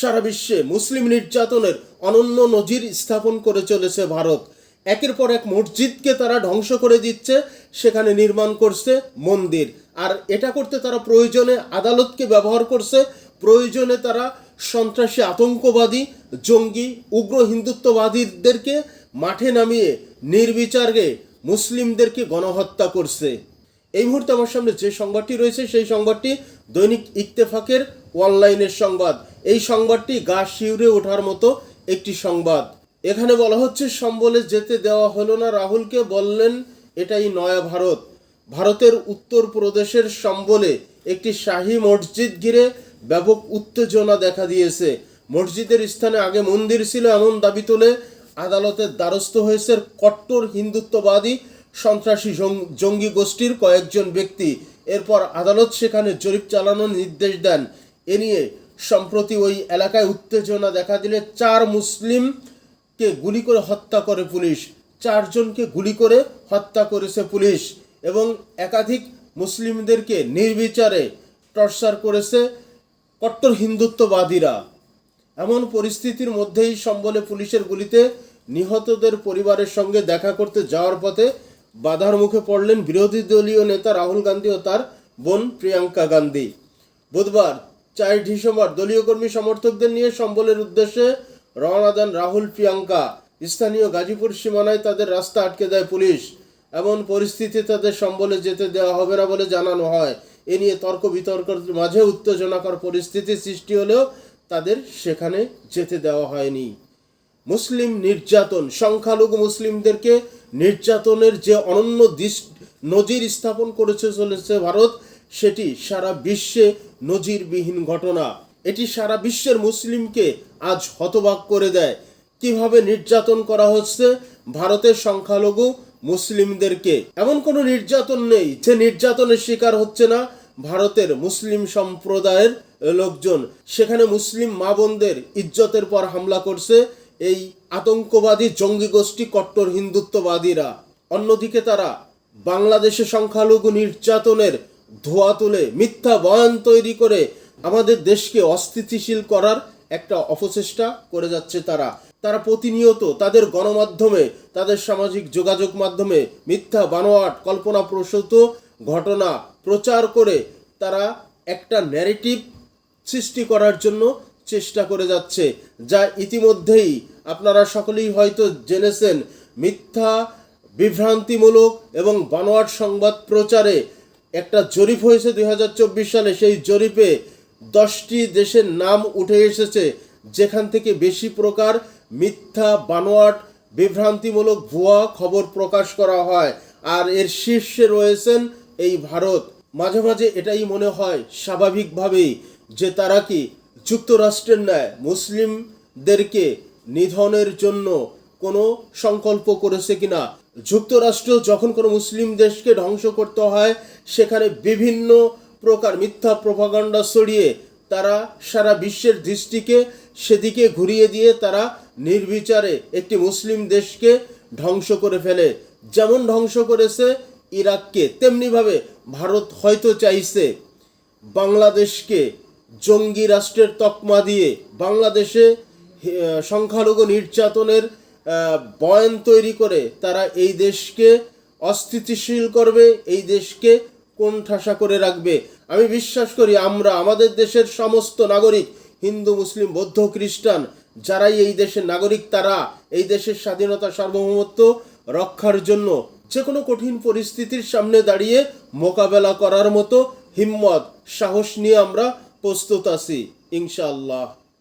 সারা বিশ্বে মুসলিম নির্যাতনের অনন্য নজির স্থাপন করে চলেছে ভারত। একের পর এক মসজিদকে তারা ধ্বংস করে দিচ্ছে, সেখানে নির্মাণ করছে মন্দির। আর এটা করতে তারা প্রয়োজনে আদালতকে ব্যবহার করছে, প্রয়োজনে তারা সন্ত্রাসী আতঙ্কবাদী, জঙ্গি, উগ্র হিন্দুত্ববাদীদেরকে মাঠে নামিয়ে নির্বিচারে মুসলিমদেরকে গণহত্যা করছে। এই মুহূর্তে আমার সামনে যে সংবাদটি রয়েছে, সেই সংবাদটি দৈনিক ইত্তেফাকের অনলাইনের সংবাদ। এই সংবাদটি গা শিউরে ওঠার মতো একটি সংবাদ। এখানে বলা হচ্ছে, সম্বলে যেতে দেওয়া হলো না রাহুলকে, বললেন, এটাই নয়া ভারত। ভারতের উত্তর প্রদেশের সম্বলে একটি শাহী মসজিদ ঘিরে ব্যাপক উত্তেজনা দেখা দিয়েছে। মসজিদের স্থানে আগে মন্দির ছিল এমন দাবি তুলে আদালতের দ্বারস্থ হয়েছে কট্টর হিন্দুত্ববাদী সন্ত্রাসী জঙ্গি গোষ্ঠীর কয়েকজন ব্যক্তি। এরপর আদালত সেখানে জরিপ চালানোর নির্দেশ দেন। এ নিয়ে সম্প্রতি ওই এলাকায় উত্তেজনা দেখা দিলে চার মুসলিমকে গুলি করে হত্যা করে পুলিশ। চারজনকে গুলি করে হত্যা করেছে পুলিশ এবং একাধিক মুসলিমদেরকে নির্বিচারে টর্চার করেছে কট্টর হিন্দুত্ববাদীরা। এমন পরিস্থিতির মধ্যেই সম্বলে পুলিশের গুলিতে নিহতদের পরিবারের সঙ্গে দেখা করতে যাওয়ার পথে বাধার মুখে পড়লেন বিরোধী দলীয় নেতা রাহুল গান্ধী ও তার বোন প্রিয়াঙ্কা গান্ধী। বুধবার চার ডিসেম্বর দলীয় কর্মী সমর্থকদের নিয়ে সম্বলের উদ্দেশ্যে রওনা দেন রাহুল প্রিয়াঙ্কা। স্থানীয় গাজীপুর সীমানায় তাদের রাস্তা আটকে দেয় পুলিশ। এমন পরিস্থিতি তাদের সম্বলে যেতে দেওয়া হবে না বলে জানানো হয়। এ নিয়ে তর্ক বিতর্কের মাঝে উত্তেজনাকর পরিস্থিতি সৃষ্টি হলেও তাদের সেখানে যেতে দেওয়া হয়নি। মুসলিম নির্যাতন, সংখ্যালঘু মুসলিমদেরকে নির্যাতনের যে অনন্য দিস- নজির স্থাপন করেছে চলেছে ভারত সেটি সারা বিশ্বে নজিরবিহীন ঘটনা। এটি সারা বিশ্বের মুসলিমকে আজ হতবাক করে দেয়। কীভাবে নির্যাতন করা হচ্ছে ভারতের সংখ্যালঘু মুসলিমদেরকে? এমন কোনো নির্যাতন নেই যে নির্যাতনের শিকার হচ্ছে না ভারতের মুসলিম সম্প্রদায়ের লোকজন। সেখানে মুসলিম মা বোনদের ইজ্জতের পর হামলা করছে এই আতঙ্কবাদী জঙ্গি গোষ্ঠী কট্টর হিন্দুত্ববাদীরা। অন্যদিকে তারা বাংলাদেশে সংখ্যালঘু নির্যাতনের ধোয়া তুলে মিথ্যা বয়ান তৈরি করে আমাদের দেশকে অস্থিতিশীল করার একটা অপচেষ্টা করে যাচ্ছে তারা। তারা প্রতিনিয়ত তাদের গণমাধ্যমে, তাদের সামাজিক যোগাযোগ মাধ্যমে মিথ্যা বানোয়াট কল্পনাপ্রসূত ঘটনা প্রচার করে তারা একটা ন্যারেটিভ সৃষ্টি করার জন্য চেষ্টা করে যাচ্ছে, যা ইতিমধ্যেই আপনারা সকলেই হয়তো জেনেছেন। মিথ্যা বিভ্রান্তিমূলক এবং বানোয়াট সংবাদ প্রচারে একটা জরিপ হয়েছে দুই হাজার চব্বিশ সালে। সেই জরিপে দশটি দেশের নাম উঠে এসেছে, যেখান থেকে বেশি প্রকার মিথ্যা, বানোয়াট, বিভ্রান্তিমূলক ভুয়া খবর প্রকাশ করা হয়। আর এর শীর্ষে রয়েছেন এই ভারত। মাঝে মাঝে এটাই মনে হয় স্বাভাবিকভাবেই যে তারা কি যুক্তরাষ্ট্রের ন্যায় মুসলিমদেরকে নিধনের জন্য কোনো সংকল্প করেছে কিনা। যুক্তরাষ্ট্র যখন কোনো মুসলিম দেশকে ধ্বংস করতে হয়, সেখানে বিভিন্ন প্রকার মিথ্যা প্রভাকাণ্ডা ছড়িয়ে তারা সারা বিশ্বের দৃষ্টিকে সেদিকে ঘুরিয়ে দিয়ে তারা নির্বিচারে একটি মুসলিম দেশকে ধ্বংস করে ফেলে। যেমন ধ্বংস করেছে ইরাককে, তেমনিভাবে ভারত হয়তো চাইছে বাংলাদেশকে জঙ্গি রাষ্ট্রের তকমা দিয়ে বাংলাদেশে সংখ্যালঘু নির্যাতনের বয়ান তৈরি করে তারা এই দেশকে অস্থিতিশীল করবে, এই দেশকে কোণঠাসা করে রাখবে। আমি বিশ্বাস করি আমরা, আমাদের দেশের সমস্ত নাগরিক, হিন্দু, মুসলিম, বৌদ্ধ, খ্রিস্টান, যারাই এই দেশের নাগরিক, তারা এই দেশের স্বাধীনতা, সার্বভৌমত্ব রক্ষার জন্য যে কোনো কঠিন পরিস্থিতির সামনে দাঁড়িয়ে মোকাবেলা করার মতো হিম্মত, সাহস নিয়ে আমরা প্রস্তুত আছি, ইনশাআল্লাহ।